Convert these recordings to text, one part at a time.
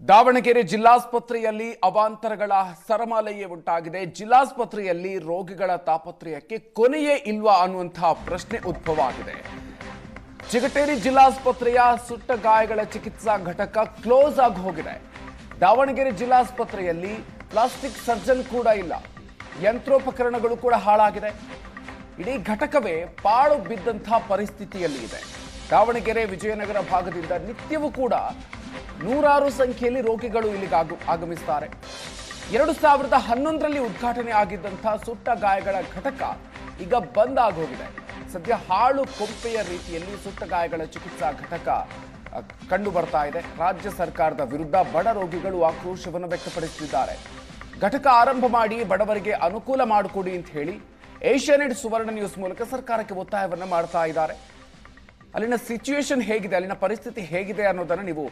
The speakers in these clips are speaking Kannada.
ದಾವಣಗೆರೆ ಜಿಲ್ಲಾಸ್ಪತ್ರೆಯಲ್ಲಿ ಅವಾಂತರಗಳ ಸರಮಾಲೆಯೇ ಉಂಟಾಗಿದೆ. ಜಿಲ್ಲಾಸ್ಪತ್ರೆಯಲ್ಲಿ ರೋಗಿಗಳ ತಾಪತ್ರಯಕ್ಕೆ ಕೊನೆಯೇ ಇಲ್ವಾ ಅನ್ನುವಂತಹ ಪ್ರಶ್ನೆ ಉದ್ಭವ ಆಗಿದೆ. ಚಿಗಟೇರಿ ಜಿಲ್ಲಾಸ್ಪತ್ರೆಯ ಸುಟ್ಟ ಗಾಯಗಳ ಚಿಕಿತ್ಸಾ ಘಟಕ ಕ್ಲೋಸ್ ಆಗಿ ಹೋಗಿದೆ. ದಾವಣಗೆರೆ ಜಿಲ್ಲಾಸ್ಪತ್ರೆಯಲ್ಲಿ ಪ್ಲಾಸ್ಟಿಕ್ ಸರ್ಜನ್ ಕೂಡ ಇಲ್ಲ. ಯಂತ್ರೋಪಕರಣಗಳು ಕೂಡ ಹಾಳಾಗಿದೆ. ಇಡೀ ಘಟಕವೇ ಪಾಳು ಬಿದ್ದಂತಹ ಪರಿಸ್ಥಿತಿಯಲ್ಲಿ ಇದೆ. ದಾವಣಗೆರೆ ವಿಜಯನಗರ ಭಾಗದಿಂದ ನಿತ್ಯವೂ ಕೂಡ ನೂರಾರು ಸಂಖ್ಯೆಯಲ್ಲಿ ರೋಗಿಗಳು ಇಲ್ಲಿಗೆ ಆಗು- ಆಗಮಿಸ್ತಾರೆ. ಎರಡು ಸಾವಿರದ ಹನ್ನೊಂದರಲ್ಲಿ ಉದ್ಘಾಟನೆ ಆಗಿದ್ದಂತಹ ಸುಟ್ಟ ಗಾಯಗಳ ಘಟಕ ಈಗ ಬಂದ್ ಆಗೋಗಿದೆ. ಸದ್ಯ ಹಾಳು ಕೊಂಪೆಯ ರೀತಿಯಲ್ಲಿ ಸುಟ್ಟ ಗಾಯಗಳ ಚಿಕಿತ್ಸಾ ಘಟಕ ಕಂಡು ಬರ್ತಾ ಇದೆ. ರಾಜ್ಯ ಸರ್ಕಾರದ ವಿರುದ್ಧ ಬಡ ರೋಗಿಗಳು ಆಕ್ರೋಶವನ್ನು ವ್ಯಕ್ತಪಡಿಸುತ್ತಿದ್ದಾರೆ. ಘಟಕ ಆರಂಭ ಮಾಡಿ ಬಡವರಿಗೆ ಅನುಕೂಲ ಮಾಡಿಕೊಡಿ ಅಂತ ಹೇಳಿ ಏಷ್ಯಾನೆಟ್ ಸುವರ್ಣ ನ್ಯೂಸ್ ಮೂಲಕ ಸರ್ಕಾರಕ್ಕೆ ಒತ್ತಾಯವನ್ನು ಮಾಡ್ತಾ ಇದ್ದಾರೆ. ಅಲ್ಲಿನ ಸಿಚುವೇಶನ್ ಹೇಗಿದೆ, ಅಲ್ಲಿನ ಪರಿಸ್ಥಿತಿ ಹೇಗಿದೆ ಅನ್ನೋದನ್ನು ನೀವು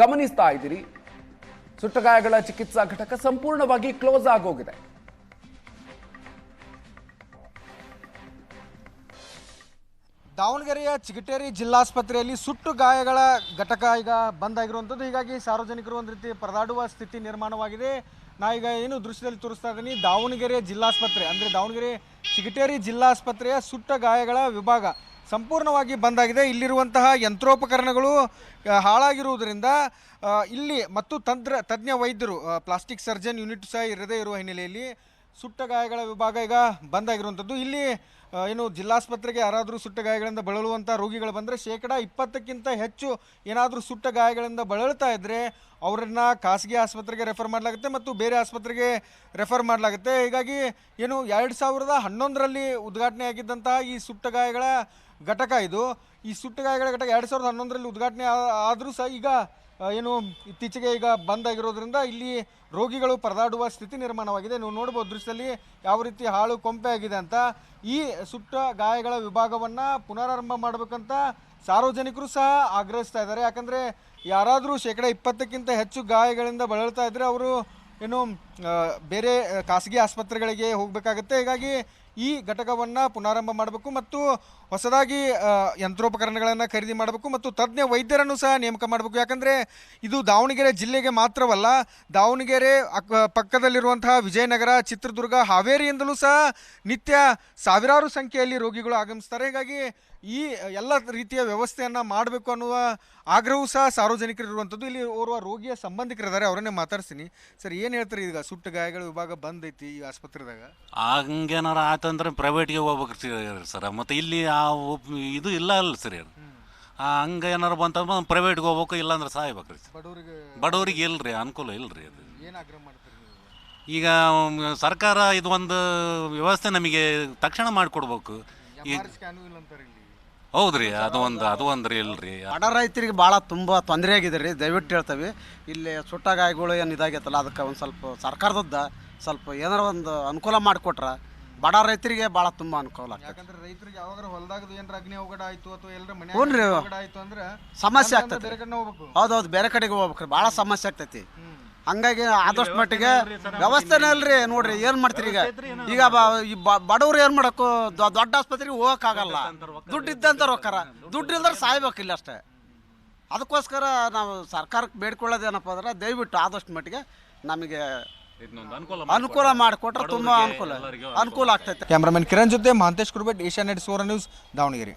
ಗಮನಿಸ್ತಾ ಇದ್ದೀರಿ. ಸುಟ್ಟಗಾಯಗಳ ಚಿಕಿತ್ಸಾ ಘಟಕ ಸಂಪೂರ್ಣವಾಗಿ ಕ್ಲೋಸ್ ಆಗೋಗಿದೆ. ದಾವಣಗೆರೆಯ ಚಿಗಟೇರಿ ಜಿಲ್ಲಾಸ್ಪತ್ರೆಯಲ್ಲಿ ಸುಟ್ಟು ಗಾಯಗಳ ಘಟಕ ಈಗ ಬಂದಾಗಿರುವಂಥದ್ದು ಹೀಗಾಗಿ ಸಾರ್ವಜನಿಕರು ಒಂದು ರೀತಿ ಪರದಾಡುವ ಸ್ಥಿತಿ ನಿರ್ಮಾಣವಾಗಿದೆ. ನಾ ಈಗ ಏನು ದೃಶ್ಯದಲ್ಲಿ ತೋರಿಸ್ತಾ ಇದ್ದೀನಿ. ದಾವಣಗೆರೆ ಜಿಲ್ಲಾಸ್ಪತ್ರೆ, ಅಂದರೆ ದಾವಣಗೆರೆ ಚಿಗಟೇರಿ ಜಿಲ್ಲಾಸ್ಪತ್ರೆಯ ಸುಟ್ಟ ಗಾಯಗಳ ವಿಭಾಗ. ಸಂಪೂರ್ಣವಾಗಿ ಬಂದಾಗಿದೆ. ಇಲ್ಲಿರುವಂತಹ ಯಂತ್ರೋಪಕರಣಗಳು ಹಾಳಾಗಿರುವುದರಿಂದ ಇಲ್ಲಿ ಮತ್ತು ತಂತ್ರ, ತಜ್ಞ ವೈದ್ಯರು ಪ್ಲಾಸ್ಟಿಕ್ ಸರ್ಜನ್ ಯೂನಿಟ್ ಸಹ ಇರದೇ ಇರುವ ಹಿನ್ನೆಲೆಯಲ್ಲಿ ಸುಟ್ಟ ಗಾಯಗಳ ವಿಭಾಗ ಈಗ ಬಂದಾಗಿರುವಂಥದ್ದು ಇಲ್ಲಿ ಏನು ಜಿಲ್ಲಾಸ್ಪತ್ರೆಗೆ ಯಾರಾದರೂ ಸುಟ್ಟ ಗಾಯಗಳಿಂದ ಬಳಲುವಂಥ ರೋಗಿಗಳು ಬಂದರೆ ಶೇಕಡ ಇಪ್ಪತ್ತಕ್ಕಿಂತ ಹೆಚ್ಚು ಏನಾದರೂ ಸುಟ್ಟ ಗಾಯಗಳಿಂದ ಬಳಲ್ತಾ ಇದ್ದರೆ ಅವರನ್ನ ಖಾಸಗಿ ಆಸ್ಪತ್ರೆಗೆ ರೆಫರ್ ಮಾಡಲಾಗುತ್ತೆ ಮತ್ತು ಬೇರೆ ಆಸ್ಪತ್ರೆಗೆ ರೆಫರ್ ಮಾಡಲಾಗುತ್ತೆ. ಹೀಗಾಗಿ ಏನು ಎರಡು ಸಾವಿರದ ಹನ್ನೊಂದರಲ್ಲಿ ಉದ್ಘಾಟನೆ ಆಗಿದ್ದಂತಹ ಈ ಸುಟ್ಟ ಗಾಯಗಳ ಘಟಕ ಇದು. ಈ ಸುಟ್ಟ ಗಾಯಗಳ ಘಟಕ ಎರಡು ಸಾವಿರದ ಹನ್ನೊಂದರಲ್ಲಿ ಉದ್ಘಾಟನೆ ಆದರೂ ಸಹ ಈಗ ಏನು ಇತ್ತೀಚೆಗೆ ಈಗ ಬಂದ್ ಆಗಿರೋದ್ರಿಂದ ಇಲ್ಲಿ ರೋಗಿಗಳು ಪರದಾಡುವ ಸ್ಥಿತಿ ನಿರ್ಮಾಣವಾಗಿದೆ. ನೀವು ನೋಡ್ಬೋದು ದೃಶ್ಯದಲ್ಲಿ ಯಾವ ರೀತಿ ಹಾಳು ಕೊಂಪೆ ಆಗಿದೆ ಅಂತ. ಈ ಸುಟ್ಟ ಗಾಯಗಳ ವಿಭಾಗವನ್ನು ಪುನರಾರಂಭ ಮಾಡಬೇಕಂತ ಸಾರ್ವಜನಿಕರು ಸಹ ಆಗ್ರಹಿಸ್ತಾ ಇದ್ದಾರೆ. ಯಾಕಂದರೆ ಯಾರಾದರೂ ಶೇಕಡ ಇಪ್ಪತ್ತಕ್ಕಿಂತ ಹೆಚ್ಚು ಗಾಯಗಳಿಂದ ಬಳಲ್ತಾ ಇದ್ದರೆ ಅವರು ಏನು ಬೇರೆ ಖಾಸಗಿ ಆಸ್ಪತ್ರೆಗಳಿಗೆ ಹೋಗಬೇಕಾಗತ್ತೆ. ಹೀಗಾಗಿ ಈ ಘಟಕವನ್ನು ಪುನಾರಂಭ ಮಾಡಬೇಕು ಮತ್ತು ಹೊಸದಾಗಿ ಯಂತ್ರೋಪಕರಣಗಳನ್ನು ಖರೀದಿ ಮಾಡಬೇಕು ಮತ್ತು ತಜ್ಞ ವೈದ್ಯರನ್ನು ಸಹ ನೇಮಕ ಮಾಡಬೇಕು. ಯಾಕಂದರೆ ಇದು ದಾವಣಗೆರೆ ಜಿಲ್ಲೆಗೆ ಮಾತ್ರವಲ್ಲ, ದಾವಣಗೆರೆ ಅಕ್ಕ ಪಕ್ಕದಲ್ಲಿರುವಂತಹ ವಿಜಯನಗರ, ಚಿತ್ರದುರ್ಗ, ಹಾವೇರಿಯಿಂದಲೂ ಸಹ ನಿತ್ಯ ಸಾವಿರಾರು ಸಂಖ್ಯೆಯಲ್ಲಿ ರೋಗಿಗಳು ಆಗಮಿಸ್ತಾರೆ. ಹೀಗಾಗಿ ಈ ಎಲ್ಲ ರೀತಿಯ ವ್ಯವಸ್ಥೆಯನ್ನು ಮಾಡಬೇಕು ಅನ್ನುವ ಆಗ್ರಹವೂ ಸಹ ಸಾರ್ವಜನಿಕರು ಇರುವಂಥದ್ದು. ಇಲ್ಲಿ ಓರ್ವ ರೋಗಿಯ ಸಂಬಂಧಿಕರಿದ್ದಾರೆ, ಅವರನ್ನೇ ಮಾತಾಡ್ತೀನಿ ಸರ್, ಏನು ಹೇಳ್ತಾರೆ? ಈಗ ಸುಟ್ಟ ಗಾಯಗಳ ವಿಭಾಗ ಬಂದೈತಿ ಈ ಆಸ್ಪತ್ರೆದಾಗ. ಹಂಗೇನಾರ ಆತಂದ್ರೆ ಪ್ರೈವೇಟ್ಗೆ ಹೋಗ್ಬೇಕು ಸರ್. ಮತ್ತು ಇಲ್ಲಿ ಆ ಇದು ಇಲ್ಲ ಅಲ್ಲ ಸರ್ ಆ ಹಂಗೆ ಏನಾರು ಬಂತಂದ್ರೆ ಪ್ರೈವೇಟ್ಗೆ ಹೋಗ್ಬೇಕು ಇಲ್ಲಾಂದ್ರೆ ಸಾಯ್ಬೇಕು ರೀ ಬಡವರಿಗೆ ಬಡವರಿಗೆ ಇಲ್ರಿ ಅನುಕೂಲ ಇಲ್ರಿ ಅದು. ಏನು ಆಗ್ರಹ ಮಾಡ್ತಾರೆ ಈಗ ಸರ್ಕಾರ ಇದು ಒಂದು ವ್ಯವಸ್ಥೆ ನಮಗೆ ತಕ್ಷಣ ಮಾಡಿಕೊಡ್ಬೇಕು. ಈಗ ಹೌದ್ರಿ ಅದು ಒಂದು ಅದು ಒಂದು ರೀ ಇಲ್ರಿ. ಬಡ ರೈತರಿಗೆ ಭಾಳ ತುಂಬ ತೊಂದರೆ ಆಗಿದೆ ರೀ ದಯವಿಟ್ಟು ಹೇಳ್ತೇವೆ. ಇಲ್ಲಿ ಸುಟ್ಟ ಗಾಯಗಳು ಏನು ಇದಾಗೈತಲ್ಲ ಅದಕ್ಕೆ ಒಂದು ಸ್ವಲ್ಪ ಸರ್ಕಾರದ ಸ್ವಲ್ಪ ಏನಾರ ಒಂದು ಅನುಕೂಲ ಮಾಡಿಕೊಟ್ರ ಬಡ ರೈತರಿಗೆ ಭಾಳ ತುಂಬ ಅನುಕೂಲ ಆಗ್ತದೆ. ಯಾಕಂದ್ರೆ ರೈತರಿಗೆ ಯಾವಾಗ ಹೊಲದಾಗ ಏನಾರ ಅಗ್ನಿ ಅವಘಡ ಆಯ್ತು ಅಥವಾ ಎಲ್ಲರ ಮನೆ ಹ್ಞೂ ರೀ. ಅವಘಡ ಆಯ್ತು ಅಂದ್ರೆ ಸಮಸ್ಯೆ ಆಗ್ತದೆ. ಬೇರೆ ಕಡೆ ಹೋಗ್ಬೇಕು. ಹೌದೌದು ಬೇರೆ ಕಡೆಗೆ ಹೋಗ್ಬೇಕ್ರಿ ಭಾಳ ಸಮಸ್ಯೆ ಆಗ್ತೈತಿ. ಹಂಗಾಗಿ ಆದಷ್ಟು ಮಟ್ಟಿಗೆ ವ್ಯವಸ್ಥೆನೇ ಅಲ್ರಿ ನೋಡ್ರಿ ಏನು ಮಾಡ್ತೀರಿ ಈಗ? ಈಗ ಬ- ಈ ಬ- ಬಡವ್ರು ಏನು ಮಾಡಕ್ಕು ದೊ- ದೊಡ್ಡ ಆಸ್ಪತ್ರೆಗೆ ಹೋಗೋಕ್ಕಾಗಲ್ಲ. ದುಡ್ಡು ಇದ್ದಂತ ರೊಕ್ಕರ ದುಡ್ಡು ಇಲ್ದ್ರೆ ಸಾಯ್ಬೇಕಿಲ್ಲ ಅಷ್ಟೇ. ಅದಕ್ಕೋಸ್ಕರ ನಾವು ಸರ್ಕಾರಕ್ಕೆ ಬೇಡ್ಕೊಳ್ಳೋದೇನಪ್ಪ ಅಂದ್ರೆ ದಯವಿಟ್ಟು ಆದಷ್ಟು ಮಟ್ಟಿಗೆ ನಮಗೆ ಅನುಕೂಲ ಮಾಡಿಕೊಟ್ರೆ ತುಂಬಾ ಅನುಕೂಲ. ಅನುಕೂಲ. ಆಗ್ತೈತೆ. ಕ್ಯಾಮ್ರಾಮನ್ ಕಿರಣ್ ಜೊತೆ Mahantesh Kurbet Asia net Suvarna news Davanagere.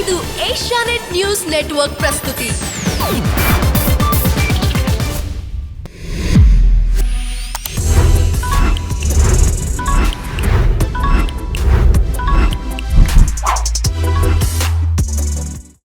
ಇದು ಏಷ್ಯಾನೆಟ್ ನ್ಯೂಸ್ ನೆಟ್ವರ್ಕ್ ಪ್ರಸ್ತುತಿ.